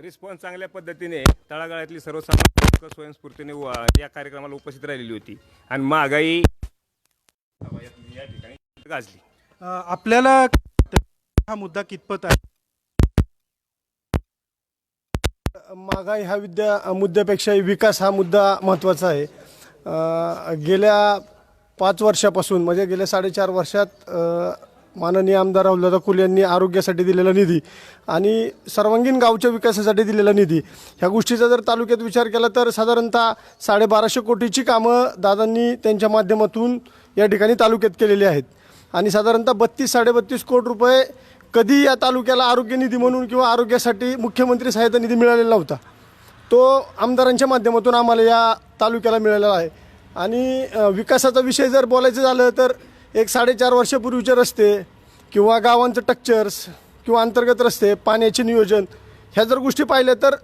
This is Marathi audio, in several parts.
रिस्पॉन्स चांगल्या पद्धतीने तळागाळातली सर्वसामान्य लोक स्वयंस्फूर्तीने या कार्यक्रमाला उपस्थित राहिलेली होती. आणि महागाई या ठिकाणी गाजली. अ, आपल्याला हा मुद्दा कितपत आहे? महागाई हा विद्या मुद्द्यापेक्षा विकास हा मुद्दा महत्त्वाचा आहे. अ, गेल्या पाच वर्षापासून म्हणजे गेल्या साडेचार वर्षात अ, माननीय आमदार राहुलदादा कुल यांनी आरोग्यासाठी दिलेला निधी आणि सर्वांगीण गावच्या विकासासाठी दिलेला निधी. ह्या गोष्टीचा जर तालुक्यात विचार केला तर साधारणतः साडेबाराशे कोटीची कामं दादांनी त्यांच्या माध्यमातून या ठिकाणी तालुक्यात केलेली आहेत. आणि साधारणतः बत्तीस साडेबत्तीस कोटी रुपये कधी या तालुक्याला आरोग्य निधी म्हणून किंवा आरोग्यासाठी मुख्यमंत्री सहायता निधी मिळालेला नव्हता. तो आमदारांच्या माध्यमातून आम्हाला या तालुक्याला मिळालेला आहे. आणि विकासाचा विषय जर बोलायचं झालं तर एक साडेचार वर्षापूर्वीचे रस्ते किंवा गावांचं टक्चर्स किंवा अंतर्गत रस्ते पाण्याचे नियोजन ह्या जर गोष्टी पाहिल्या तर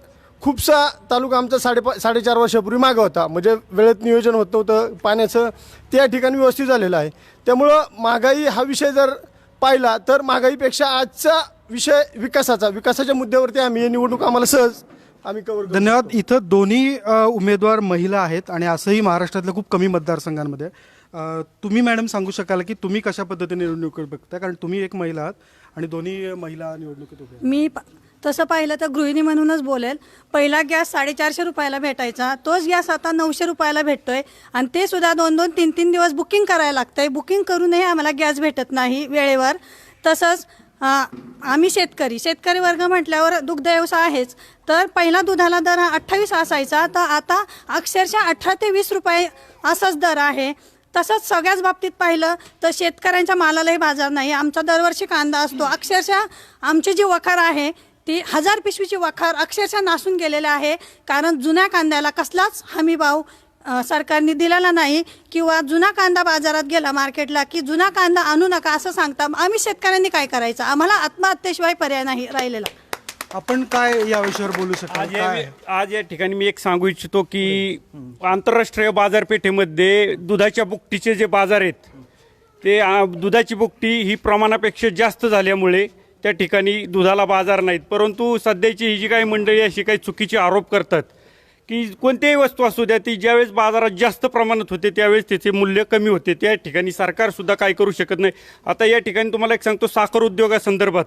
खूपसा तालुका आमचा साडेपा साडेचार वर्षापूर्वी मागं होता. म्हणजे वेळेत नियोजन होत नव्हतं पाण्याचं त्या ठिकाणी व्यवस्थित झालेलं आहे. त्यामुळं महागाई हा विषय जर पाहिला तर महागाईपेक्षा आजचा विषय विकासाचा विकासाच्या मुद्द्यावरती आम्ही ही निवडणूक आम्हाला सहज आम्ही कव्हर करू धन्यवाद. इथं दोन्ही उमेदवार महिला आहेत आणि असंही महाराष्ट्रातल्या खूप कमी मतदारसंघांमध्ये. तुम्ही मॅडम सांगू शकाल की तुम्ही कशा पद्धतीने निवडणूक बघता कारण तुम्ही एक महिला आहात आणि दोन्ही महिला निवडणुकीत आहेत. मी प- तसं पाहिलं तर गृहिणी म्हणूनच बोलेल पहिला गॅस साडेचारशे रुपयाला भेटायचा तोच गॅस आता नऊशे रुपयाला भेटतोय आणि ते सुद्धा दोन दोन तीन तीन दिवस बुकिंग करायला लागतंय. बुकिंग करूनही आम्हाला गॅस भेटत नाही वेळेवर. तसंच आ, आम्ही शेतकरी शेतकरी वर्ग म्हटल्यावर दुग्ध व्यवसाय आहेच. तर पहिला दुधाला दर हा अठ्ठावीस असायचा तर आता अक्षरशः अठरा ते वीस रुपये असाच दर आहे. तसंच सगळ्याच बाबतीत पाहिलं तर शेतकऱ्यांच्या मालालाही बाजार नाही. आमचा दरवर्षी कांदा असतो. अक्षरशः आमची जी वखार आहे ती हजार पिशवीची वखार अक्षरशः नासून गेलेली आहे. कारण जुन्या कांद्याला कसलाच हमीभाव सरकारने दिलेला नाही किंवा जुना कांदा बाजारात गेला मार्केटला की जुना कांदा आणू नका असं सांगता आम्ही शेतकऱ्यांनी काय करायचं? आम्हाला आत्महत्येशिवाय पर्याय नाही राहिलेला. आपण काय या विषयावर बोलू शकाल? आज या काय? आज या ठिकाणी मी एक सांगू इच्छितो की आंतरराष्ट्रीय बाजारपेठेमध्ये दुधाच्या बुकटीचे जे बाजार आहेत ते आ, दुधाची बुकटी ही प्रमाणापेक्षा जास्त झाल्यामुळे त्या ठिकाणी दुधाला बाजार नाहीत. परंतु सध्याची ही जी काही मंडळी अशी काही चुकीचे आरोप करतात की कोणत्याही वस्तू असू द्या ती ज्यावेळेस बाजारात जास्त प्रमाणात होते त्यावेळेस त्याचे मूल्य कमी होते. त्या ठिकाणी सरकार सुद्धा काय करू शकत नाही. आता या ठिकाणी तुम्हाला एक सांगतो साखर उद्योगासंदर्भात.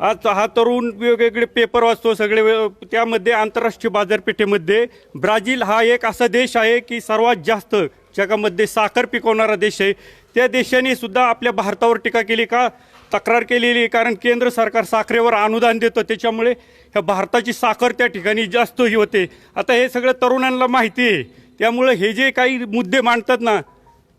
आज हा तरुण वेगवेगळे पेपर वाचतो सगळे त्यामध्ये आंतरराष्ट्रीय बाजारपेठेमध्ये ब्राझील हा एक असा देश आहे की सर्वात जास्त जगामध्ये साखर पिकवणारा देश आहे. त्या देशाने सुद्धा आपल्या भारतावर टीका केली का? तक्रार केलेली आहे कारण केंद्र सरकार साखरेवर अनुदान देतं त्याच्यामुळे ह्या भारताची साखर त्या ठिकाणी जास्त ही होते. आता हे सगळं तरुणांना माहिती आहे. त्यामुळे हे जे काही मुद्दे मांडतात ना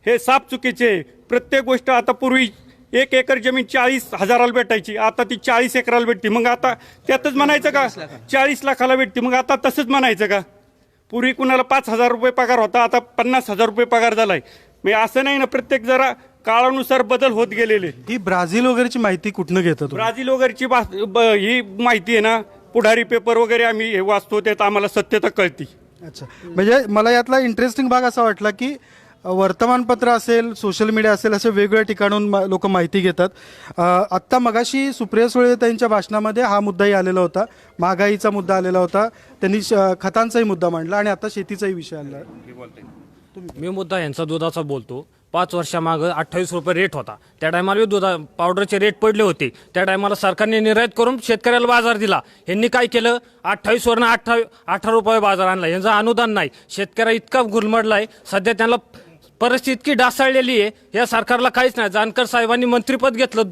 हे साफ चुकीचे प्रत्येक गोष्ट आता पूर्वी एक एकर जमीन चाळीस हजाराला भेटायची आता ती चाळीस एकराला भेटते. मग आता त्यातच म्हणायचं का? चाळीस लाखाला भेटते. मग आता तसंच म्हणायचं का? पूर्वी कुणाला पाच हजार रुपये पगार होता आता पन्नास हजार रुपये पगार झालाय. मग असं नाही ना प्रत्येक जरा काळानुसार बदल होत गेलेले. ही ब्राझील वगैरेची माहिती कुठनं घेता तुम्ही? ब्राझील वगैरेची ही माहिती आहे ना पुढारी पेपर वगैरे आम्ही हे वाचतो त्यात आम्हाला सत्यता कळती. अच्छा. म्हणजे मला यातला इंटरेस्टिंग भाग असा वाटला की वर्तमानपत्र असेल सोशल मीडिया असेल असे वेगवेगळ्या ठिकाणून लोक माहिती घेतात. अ, आत्ता मगाशी सुप्रिया सुळे त्यांच्या भाषणामध्ये हा मुद्दाही आलेला होता. महागाईचा मुद्दा आलेला होता. त्यांनी श- खतांचाही मुद्दा मांडला आणि आता शेतीचाही विषय आणला. मी मुद्दा यांचा दुधाचा बोलतो. पाच वर्षामागं अठ्ठावीस रुपये रेट होता. त्या टायमाला दुधा पावडरचे रेट पडले होते. त्या टायमाला सरकारने निर्यात करून शेतकऱ्याला बाजार दिला. यांनी काय केलं? अठ्ठावीस वरनं अठ्ठावीस अठरा रुपये बाजार आणला. यांचं अनुदान नाही. शेतकऱ्या इतका गुलमडलाय. सध्या त्यांना परिस्थिती इतकी डासाळलेली आहे. या सरकारला काहीच नाही. जानकर साहेबांनी मंत्रीपद घेतलं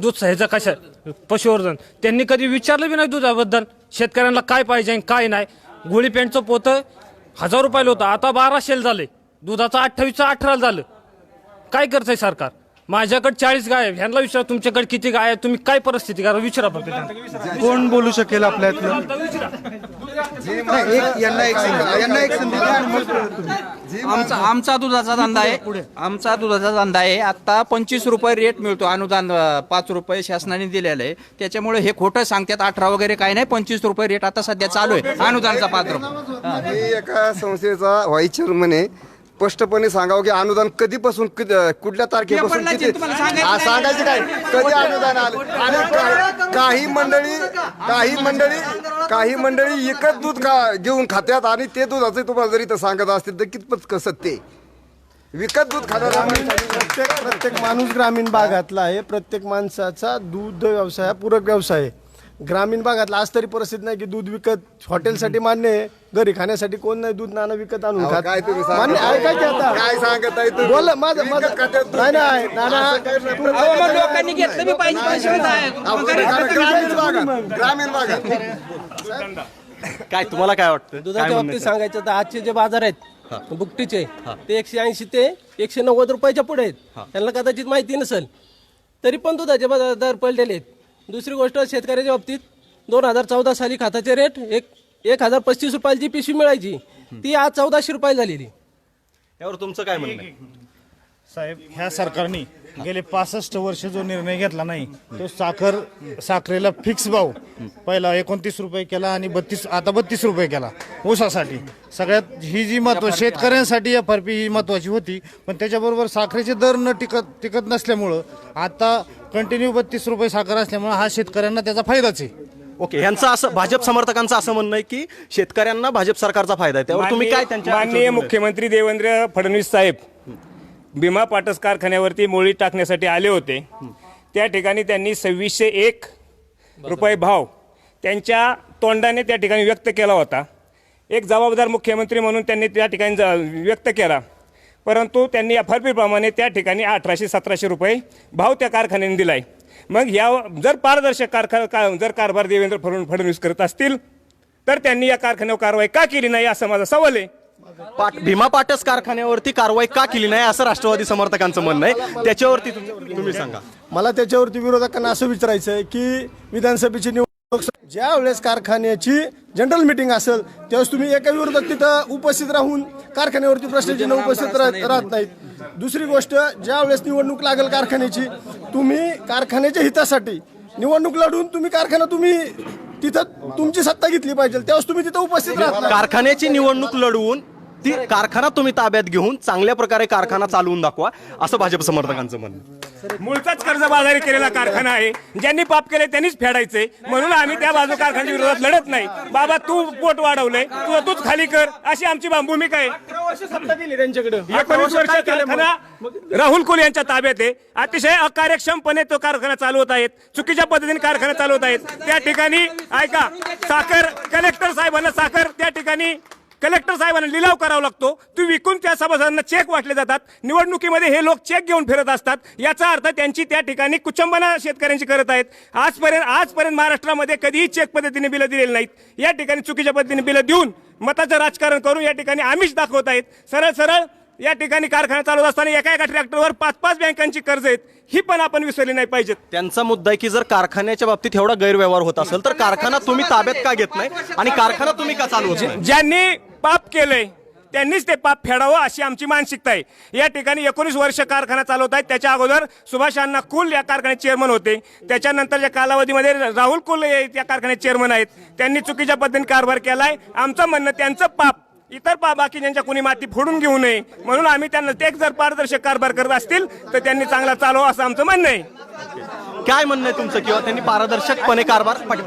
दूध ह्याचं कशा पशुवर्धन. त्यांनी कधी विचारलं बी नाही दुधाबद्दल. शेतकऱ्यांना काय पाहिजे काय नाही. गोळी पेंटचं पोतं हजार रुपयाला होतं. आता बाराशेला झाले. दुधाचं अठ्ठावीसचं अठराला झालं. काय करतंय सरकार? माझ्याकडे चाळीस गाय आहे ह्यांना विचारा तुमच्याकडे किती गाय आहे तुम्ही काय परिस्थिती करा? विचारा फक्त. कोण बोलू शकेल आपल्यातलं? नाही, एक यांना एक संधी यांना एक संधी आमचा आमचा दुधाचा धंदा आहे. आमचा दुधाचा धंदा आहे. आता पंचवीस रुपये रेट मिळतो अनुदान पाच रुपये शासनाने दिलेलं आहे. त्याच्यामुळे हे खोटं सांगतात अठरा वगैरे काही नाही पंचवीस रुपये रेट आता सध्या चालू आहे. अनुदानाचा पात्र मी एका संस्थेचा व्हाईस चेअरमन आहे. स्पष्टपणे सांगावं की अनुदान कधीपासून कधी- कुठल्या तारखेपासून पेपरला किती? तुम्हाला सांगायचं हा, नाही. सांगायचं काय? कधी अनुदान आलं? आणि का- काही मंडळी काही मंडळी काही मंडळी विकत दूध खा घेऊन खात्यात आणि ते दुधाचे तुम्हाला जरी इथं सांगत असतील तर कितपत कसं ते? विकत दूध खाणार प्रत्येक प्रत्येक माणूस ग्रामीण भागातला आहे. प्रत्येक माणसाचा दूध व्यवसाय हा पूरक व्यवसाय आहे. ग्रामीण भागातला आज तरी परिस्थिती नाही की दूध विकत हॉटेलसाठी मान्य आहे. घरी खाण्यासाठी कोण नाही दूध नाणं विकत आणून खात. काय तुम्ही? मान्य ऐका की आता. काय सांगत आहे तुम्ही? बोल माझं माझं विकत खात्यात दूध नाही नाही नाना अहो, मग लोकांनी घेतलं मी पाहिजे पैसे होत आहे. अहो, मग खरं- खरं तुम्ही ग्रामीण भागात ग्रामीण भागात. काय तुम्हाला काय वाटतं? काय दुधाच्या बाबतीत आहे? सांगायचं तर आजचे जे बाजार आहेत बुकटीचे ते एकशे ऐंशी ते एकशे नव्वद रुपयाच्या पुढे आहेत. त्यांना कदाचित माहिती नसेल तरी पण दुधाचे बाजार दर पडलेले आहेत. दुसरी गोष्ट शेतकऱ्याच्या बाबतीत दोन हजार चौदा साली खाताचे रेट एक एक हजार पस्तीस रुपयाची जी पिशवी मिळायची ती आज चौदाशे रुपये झालेली. यावर तुमचं काय म्हणणं आहे? साहेब ह्या सरकारने गेले पासष्ट वर्ष जो निर्णय घेतला नाही तो साखर साखरेला फिक्स भाव. पहिला एकोणतीस रुपये केला आणि बत्तीस आता बत्तीस रुपये केला ऊसासाठी. सगळ्यात ही जी महत्त्व शेतकऱ्यांसाठी एफ आर पी ही महत्वाची होती पण त्याच्याबरोबर साखरेचे दर न टिकत टिकत नसल्यामुळं आता कंटिन्यू बत्तीस रुपये साखर असल्यामुळं हा शेतकऱ्यांना त्याचा फायदाच आहे. ओके यांचं असं भाजप समर्थकांचं असं म्हणणं आहे की शेतकऱ्यांना भाजप सरकारचा फायदा आहे. त्यावर तुम्ही काय त्यांच्या माननीय मुख्यमंत्री देवेंद्र फडणवीस साहेब भीमा पाटस कारखान्यावरती मोळी टाकण्यासाठी आले होते. त्या ठिकाणी त्यांनी सव्वीसशे एक रुपये भाव त्यांच्या तोंडाने त्या ठिकाणी व्यक्त केला होता. एक जबाबदार मुख्यमंत्री म्हणून त्यांनी त्या ठिकाणी ज- व्यक्त केला. परंतु त्यांनी एफ आर पीप्रमाणे त्या ठिकाणी अठराशे सतराशे रुपये भाव त्या कारखान्याने दिलाय. मग या जर पारदर्शक कारखा का जर कारभार देवेंद्र फडण- फडणवीस करत असतील तर त्यांनी या कारखान्यावर कारवाई का केली नाही असा माझा सवाल आहे. पाट भीमा पाटस कारखान्यावरती कारवाई का केली नाही असं राष्ट्रवादी समर्थकांचं म्हणणं आहे. त्याच्यावरती तुम- तुम्ही सांगा. मला त्याच्यावरती विरोधकांना असं विचारायचं आहे की विधानसभेची निवडणूक ज्या वेळेस कारखान्याची जनरल मिटिंग असेल त्यावेळेस तुम्ही एका विरोधक तिथं उपस्थित राहून कारखान्यावरती प्रश्नचिन्ह उपस्थित राहत नाहीत दुसरी गोष्ट ज्या वेळेस निवडणूक लागेल कारखान्याची तुम्ही कारखान्याच्या हितासाठी निवडणूक लढून तुम्ही कारखाना तुम्ही तिथं तुमची सत्ता घेतली पाहिजे त्यावेळेस तुम्ही तिथं उपस्थित राहत. कारखान्याची निवडणूक लढवून ती कारखाना तुम्ही ताब्यात घेऊन चांगल्या प्रकारे कारखाना चालवून दाखवा असं भाजप समर्थकांचं म्हणणं आहे. मूळचाच कर्जबाजारी केलेला कारखाना आहे. ज्यांनी पाप केले त्यांनीच फेडायचे. म्हणून आम्ही त्या बाजू कारखान्याच्या विरोधात लढत नाही. बाबा तू पोट वाढवलंय. तू तूच खाली कर. अशी आमची भूमिका आहे. एकोणीस वर्ष कारखाना राहुल कुल यांच्या ताब्यात आहे. अतिशय अकार्यक्षमपणे तो कारखाना चालवत आहेत. चुकीच्या पद्धतीने कारखाना चालवत आहेत. त्या ठिकाणी ऐका साखर कलेक्टर साहेबांना साखर त्या ठिकाणी कलेक्टर साहेबांना लिलाव करावा लागतो. तू विकून त्या सभासदांना चेक वाटले जातात? निवडणुकीमध्ये हे लोक चेक घेऊन फिरत असतात. याचा अर्थ त्यांची त्या ठिकाणी कुचंबना शेतकऱ्यांची करत आहेत. आजपर्यंत आजपर्यंत महाराष्ट्रामध्ये कधीही चेक पद्धतीने बिलं दिलेली नाहीत. या ठिकाणी चुकीच्या पद्धतीने बिलं देऊन मताचं राजकारण करून या ठिकाणी आमिष दाखवत आहेत. सरळ सरळ या ठिकाणी कारखाना चालवत असताना एका एका ट्रॅक्टरवर पाच पाच बँकांची कर्ज आहेत. ही पण आपण विसरली नाही पाहिजेत. त्यांचा मुद्दा आहे की जर कारखान्याच्या बाबतीत एवढा गैरव्यवहार होत असेल तर कारखाना तुम्ही ताब्यात का घेत नाही? आणि कारखाना तुम्ही का चालवत नाही? ज्यांनी पाप केलंय त्यांनीच ते पाप फेडावं अशी आमची मानसिकता आहे. या ठिकाणी एकोणीस वर्ष कारखाना चालवत आहेत. त्याच्या अगोदर सुभाष अण्णा कुल या कारखान्याचे चेअरमन होते. त्याच्यानंतरच्या कालावधीमध्ये राहुल कुल या कारखान्याचे चेअरमन आहेत. त्यांनी चुकीच्या पद्धतीने कारभार केलाय. आमचं म्हणणं त्यांचं पाप. इतर पा बाकी ज्यांच्या कोणी माती फोडून घेऊ नये. म्हणून आम्ही त्यांना ते जर पारदर्शक कारभार करत असतील तर त्यांनी चांगला चालवा असं आमचं म्हणणं आहे. काय म्हणणं आहे तुमचं? किंवा त्यांनी पारदर्शकपणे कारभार मला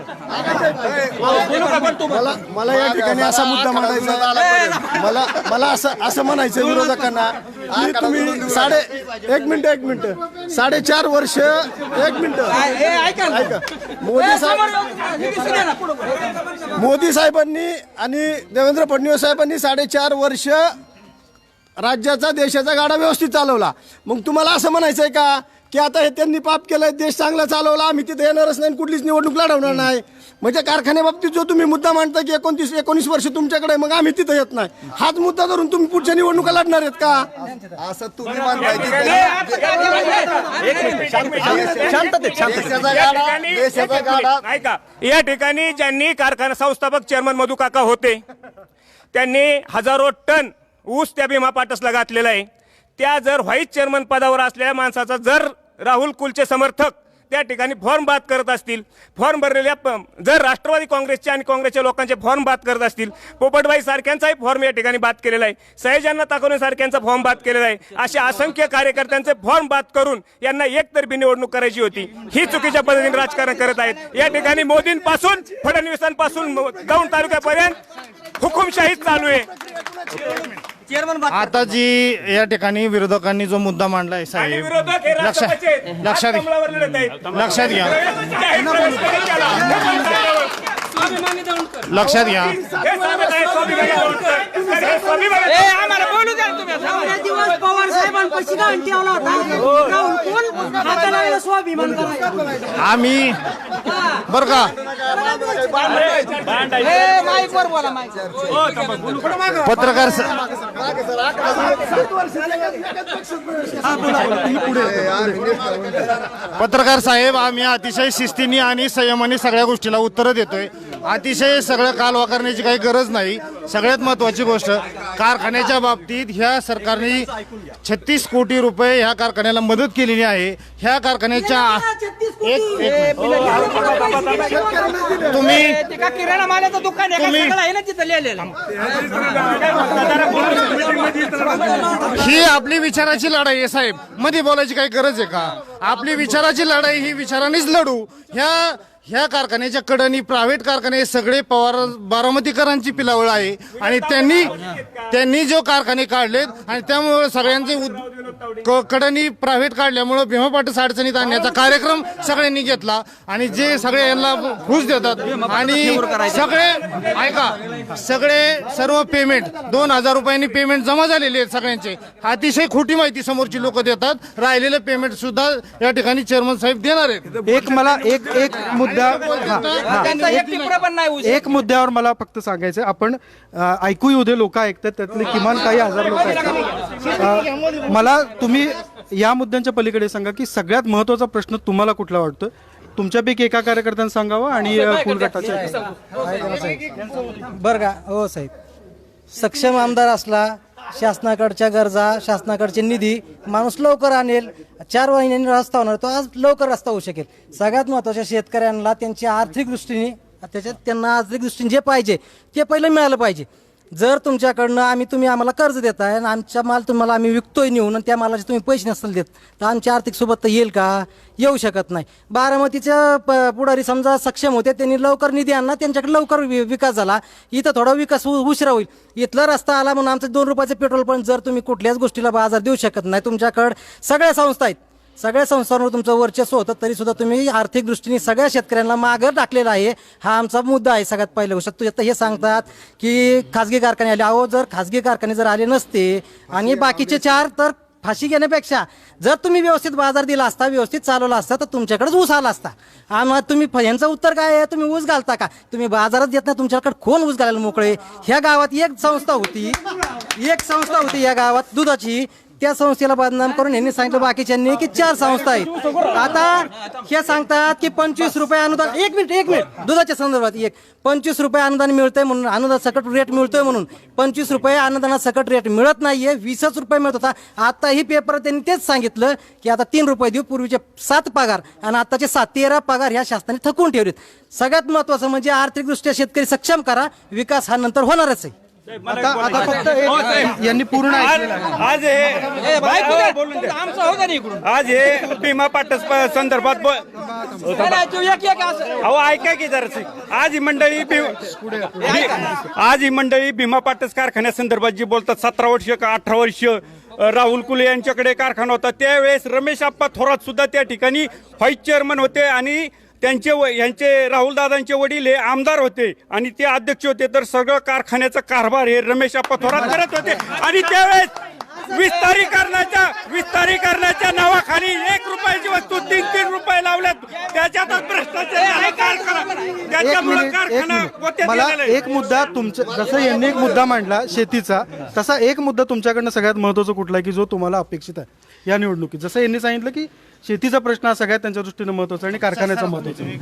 मला या ठिकाणी असा मुद्दा मांडायचा मला मला असं असं म्हणायचं विरोधकांना की तुम्ही साडे एक मिनिट एक मिनिट. साडेचार वर्ष एक मिनिट. ऐका. मोदी साहेब मोदी साहेबांनी आणि देवेंद्र फडणवीस साहेबांनी साडेचार वर्ष राज्याचा देशाचा गाडा व्यवस्थित चालवला. मग तुम्हाला असं म्हणायचंय का की आता हे त्यांनी पाप केलंय देश चांगला चालवला आम्ही तिथे येणारच नाही कुठलीच निवडणूक लढवणार नाही. म्हणजे कारखान्याबाबतीत जो तुम्ही मुद्दा मांडता की एकोणतीस एकोणीस वर्ष तुमच्याकडे मग आम्ही तिथे येत नाही. हाच मुद्दा धरून तुम्ही पुढच्या निवडणुका लढणार आहेत का? असं तुम्ही मानताय की शांततेत शांततेत देशाचा या गाडा ठिकाणी- देशाचा एक गाडा मिनिट, ऐका. या ठिकाणी ज्यांनी कारखाना संस्थापक चेअरमन मधु काका होते त्यांनी हजारो टन ऊस त्या भीमा पाटसला घातलेला आहे. त्या जर व्हाईस चेअरमन पदावर असलेल्या माणसाचा जर राहुल कुलचे समर्थक त्या ठिकाणी फॉर्म बाद करत असतील. फॉर्म भरलेल्या जर राष्ट्रवादी काँग्रेसचे आणि काँग्रेसच्या लोकांचे फॉर्म बाद करत असतील पोपटबाई सारख्यांचाही फॉर्म या ठिकाणी बाद केलेला आहे. सहेजांना ताकवणे सारख्यांचा फॉर्म बाद केलेला आहे. असे असंख्य कार्यकर्त्यांचे फॉर्म बाद करून यांना एकतर्फी निवडणूक करायची होती. ही चुकीच्या पद्धतीने राजकारण करत आहेत. या ठिकाणी मोदींपासून फडणवीसांपासून दौंड तालुक्यापर्यंत हुकुमशाही चालू आहे. आता जी या ठिकाणी विरोधकांनी जो मुद्दा मांडलाय साहेब विरोधक हे लक्षात राष्ट्रपती आहेत. लक्षात लढत आहेत. लक्षात घ्या जाहीर प्रवेश? हे. लक्षात घ्या. हे सांगत आहे स्वाभिमानी दौंडकर. तर हे स्वाभिमानी दिवस पवार साहेबांपाशी गाण ठेवला होता? राहुल कोण? हाताला लागला स्वाभिमान करायचा आम्ही. बर का? माईकवर बोला माईक पत्रकार पत्रकार साहेब आम्ही अतिशय शिस्तीने आणि संयमाने सगळ्या गोष्टीला उत्तरं देतोय. अतिशय सगळं कालवा करण्याची काही गरज नाही. सगळ्यात महत्वाची गोष्ट कारखान्याच्या बाबतीत ह्या सरकारने छत्तीस कोटी रुपये ह्या कारखान्याला मदत केलेली आहे. ह्या कारखान्याच्या एक एक मिनिट. तुम्ही ते का किराणा मालाचं दुकान आहे का तुम्ही- सगळं आहे ना तिथं लिहिलेलं. ही आपली विचाराची लढाई आहे साहेब. मध्ये बोलायची काही गरज आहे का? आपली विचाराची लढाई ही विचारानेच लढू. ह्या ह्या कारखान्याच्या कडनी प्रायव्हेट कारखाने सगळे पवार बारामतीकरांची पिलावळ आहे. आणि त्यांनी त्यांनी जो कारखाने काढलेत आणि त्यामुळे सगळ्यांचे उद- क- कडनी प्रायव्हेट काढल्यामुळे भीमा पाटील अडचणीत आणण्याचा कार्यक्रम सगळ्यांनी घेतला. आणि जे सगळे यांना घुस देतात. आणि सगळे ऐका सगळे सर्व पेमेंट दोन हजार रुपयांनी पेमेंट जमा झालेले आहेत सगळ्यांचे. अतिशय खोटी माहिती समोरची लोक देतात. राहिलेलं पेमेंट सुद्धा या ठिकाणी चेअरमन साहेब देणार आहेत. एक मला एक एक मुद्दा हा. त्यांचा एक टिपरा पण नाही उशीर. एक मुद्द्यावर मला फक्त सांगायचं आपण अ, ऐकू येऊ दे लोक ऐकतात त्यातले किमान काही हजार लोक ऐकतात. अ, मला तुम्ही या मुद्द्यांच्या पलीकडे सांगा की सगळ्यात महत्त्वाचा प्रश्न तुम्हाला कुठला वाटतो तुमच्यापैकी एका कार्यकर्त्यांना सांगावा आणि अ, गटाच्या बरं का हो साहेब. सक्षम आमदार असला शासनाकडच्या गरजा शासनाकडचे निधी माणूस लवकर आणेल. चार महिन्यांनी रस्ता होणार तो आज लवकर रस्ता होऊ शकेल. सगळ्यात महत्त्वाच्या शेतकऱ्यांना त्यांच्या आर्थिक दृष्टीने त्याच्यात त्यांना आर्थिक दृष्टीने जे पाहिजे ते पहिलं मिळालं पाहिजे. जर तुमच्याकडनं आम्ही तुम्ही आम्हाला कर्ज देताय आणि आमचा माल तुम्हाला आम्ही विकतोय नेऊन आणि त्या मालाचे तुम्ही पैसे नसेल देत तर आमची आर्थिक सोबत येईल का? येऊ शकत नाही. बारामतीच्या प पुढारी समजा सक्षम होते त्यांनी लवकर निधी आणला त्यांच्याकडे लवकर वि- विकास झाला. इथं थोडा विकास उ- उशिरा होईल. इथला रस्ता आला म्हणून आमचं दोन रुपयाचं पेट्रोल पण जर तुम्ही कुठल्याच गोष्टीला बाजार देऊ शकत नाही. तुमच्याकडं सगळ्या संस्था आहेत. सगळ्या संस्थांवर तुमचं वर्चस्व होतं तरी सुद्धा तुम्ही आर्थिक दृष्टीने सगळ्या शेतकऱ्यांना मागं टाकलेला आहे. हा आमचा मुद्दा आहे सगळ्यात पहिल्या गोष्ट. तू आता हे सांगतात की खाजगी कारखाने आले. अहो जर खाजगी कारखाने जर आले नसते आणि बाकीचे चार तर फाशी घेण्यापेक्षा जर तुम्ही व्यवस्थित बाजार दिला असता व्यवस्थित चालवला असता तर तुमच्याकडेच ऊस आला असता. आम्हाला तुम्ही यांचं उत्तर काय आहे? तुम्ही ऊस घालता का? तुम्ही बाजारात देत नाही तुमच्याकडे कोण ऊस घालायला मोकळे? ह्या गावात एक संस्था होती. एक संस्था होती या गावात दुधाची. त्या संस्थेला बदनाम करून यांनी सांगितलं बाकीच्यांनी की चार संस्था आहेत. आता हे सांगतात की पंचवीस रुपये अनुदान एक मिनिट एक मिनिट. दुधाच्या संदर्भात एक. पंचवीस रुपये अनुदान मिळतंय म्हणून अनुदान सकट रेट मिळतोय म्हणून. पंचवीस रुपये अनुदानात सकट रेट मिळत नाहीये वीसच रुपये मिळत होता. आताही पेपर त्यांनी तेच सांगितलं की आता तीन रुपये देऊ पूर्वीचे सात पगार आणि आताचे सात तेरा पगार ह्या शासनाने थकवून ठेवलेत. सगळ्यात महत्वाचं म्हणजे आर्थिकदृष्ट्या शेतकरी सक्षम करा विकास हा नंतर होणारच आहे. आता आता फक्त एक यांनी पूर्ण. आज हे. आमचं हो नाही इकडून. आज हे भीमा पाटस संदर्भात अहो ऐका की जरासे आज ही मंडळी भी- आज ही मंडळी भीमा पाटस कारखान्यासंदर्भात जी बोलतात सतरा वर्ष का अठरा वर्ष राहुल कुले यांच्याकडे कारखाना होता त्यावेळेस रमेश आप्पा थोरात सुद्धा त्या ठिकाणी व्हाईस चेअरमन होते आणि त्यांचे व- यांचे राहुल दादांचे वडील हे आमदार होते आणि ते अध्यक्ष होते. तर सगळं कारखान्याचा कारभार हे रमेश आप्पा थोरात करत होते. आणि त्यावेळेस विस्तारीकरणाच्या विस्तारीकरणाच्या नावाखाली एक रुपयाची वस्तू तीन तीन रुपये लावल्यात त्याच्यातच भ्रष्टाचार कारखाना एक कारखाना मुद्दा तुमच्या जसं यांनी एक मुद्दा मांडला शेतीचा तसा एक मुद्दा तुमच्याकडनं सगळ्यात महत्त्वाचा कुठला आहे की जो तुम्हाला अपेक्षित आहे या निवडणुकीत? जसं यांनी सांगितलं की शेतीचा प्रश्न हा सगळ्यात त्यांच्या दृष्टीने महत्त्वाचा आहे आणि कारखान्याचा महत्त्वाचा. आहे.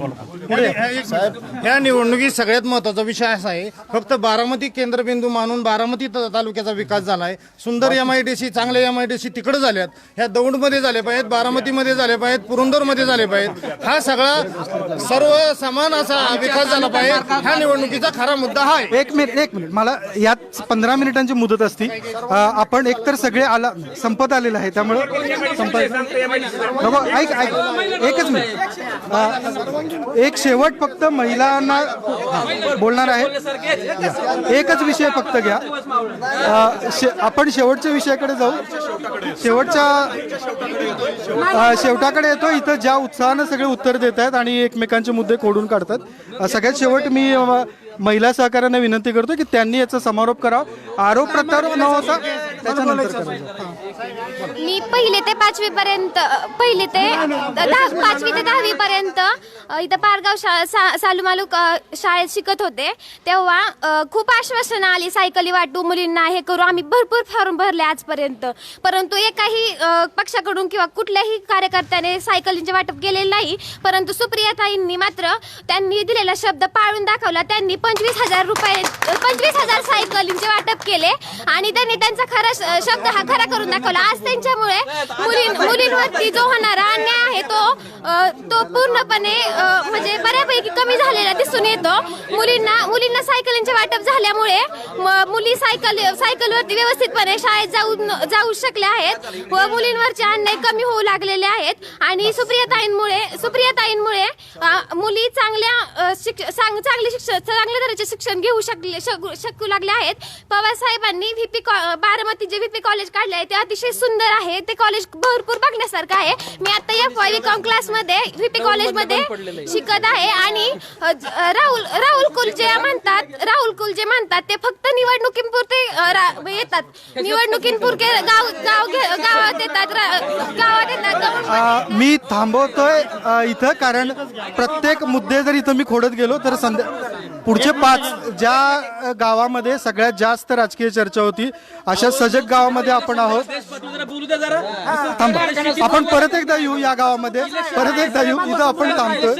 पुढे. या. निवडणुकीत सगळ्यात महत्त्वाचा विषय असा आहे फक्त बारामती केंद्रबिंदू मानून बारामती त- तालुक्याचा विकास झाला आहे सुंदर एम आय डी सी चांगले एम आय डी सी तिकडे झाल्यात. ह्या दौंडमध्ये झाले पाहिजेत बारामतीमध्ये झाले पाहिजेत पुरंदरमध्ये झाले पाहिजेत. हा सगळा सर्व समान असा विकास झाला पाहिजे. ह्या निवडणुकीचा खरा मुद्दा हा आहे. एक मिनिट एक मिनिट. मला यात पंधरा मिनिटांची मुदत असती. अं, आपण एकतर सगळे आला संपत आलेलं आहे त्यामुळं संपत नको ऐक ऐक. एकच मिनिट. एक शेवट फक्त महिलांना बोलणार आहे. एकच विषय फक्त घ्या. शे- आपण शेवटच्या विषयाकडे जाऊ. शेवटच्या शेवटाकडे येतो. इथं ज्या उत्साहानं सगळे उत्तर देत आहेत आणि एकमेकांचे मुद्दे खोडून काढतात. सगळ्यात शेवट मी महिला सहकार्यांना विनंती करतो की त्यांनी याचा समारोप करावा. आरोप प्रत्यारोप न होता त्याच्यानंतर करायचं. मी पहिली ते पाचवी पर्यंत पहिली ते दहा पाचवी ते दहावी पर्यंत इथं पारगाव शा सा- सालुमालू क- शाळेत शिकत होते. तेव्हा अ, खूप आश्वासनं आली सायकली वाटू मुलींना हे करू. आम्ही भरपूर फॉर्म भरले आजपर्यंत. परंतु एकाही अ, पक्षाकडून किंवा कुठल्याही कार्यकर्त्याने सायकलींचे वाटप केलेले नाही. परंतु सुप्रियाताईंनी मात्र त्यांनी दिलेला शब्द पाळून दाखवला. त्यांनी पंचवीस हजार रुपये पंचवीस हजार सायकलींचे वाटप केले आणि त्यांनी त्यांचा खरा श- शब्द हा खरा करून दाखवला. आज त्यांच्यामुळे मुलीं मुलींवरती जो होणारा अन्याय आहे तो तो पूर्णपणे म्हणजे बऱ्यापैकी कमी झालेला दिसून येतो. मुलींना मुलींना सायकलींचे वाटप झाल्यामुळे मुली सायकल सायकलवरती व्यवस्थितपणे शाळेत जाऊ जाऊ शकल्या आहेत व मुलींवरचे अन्याय कमी होऊ लागलेले आहेत. आणि सुप्रियाताईंमुळे सुप्रियाताईंमुळे मुली चांगल्या अ, शिक चांग- चांगले शिक्षण चांगल्या दर्जाचे शिक्षण घेऊ शकले शकू शकू लागले आहेत. पवार साहेबांनी व्हीपी बारामती जे व्हीपी कॉलेज काढले आहे ते अतिशय सुंदर आहे. ते कॉलेज भरपूर बघण्यासारखं आहे. मी आता एफ वाय कॉम क्लासमध्ये व्हीपी कॉलेजमध्ये शिकत आहे आणि राहुल राहुल कुल जे म्हणतात राहुल कुल जे म्हणतात ते फक्त निवडणुकीपुरते येतात. निवडणुकीपुरते गाव गाव घे- गावात येतात रा- गावात येतात. मी थांबवतोय इथं कारण प्रत्येक मुद्दे जर इथं मी खोडत गेलो तर संध्या पुढचे पाच ज्या गावामध्ये सगळ्यात जास्त राजकीय चर्चा होती अशा सजग गावामध्ये आपण आहोत. थांबा. आपण परत एकदा येऊ या गावामध्ये. परत एकदा येऊ. इथं आपण थांबतोय.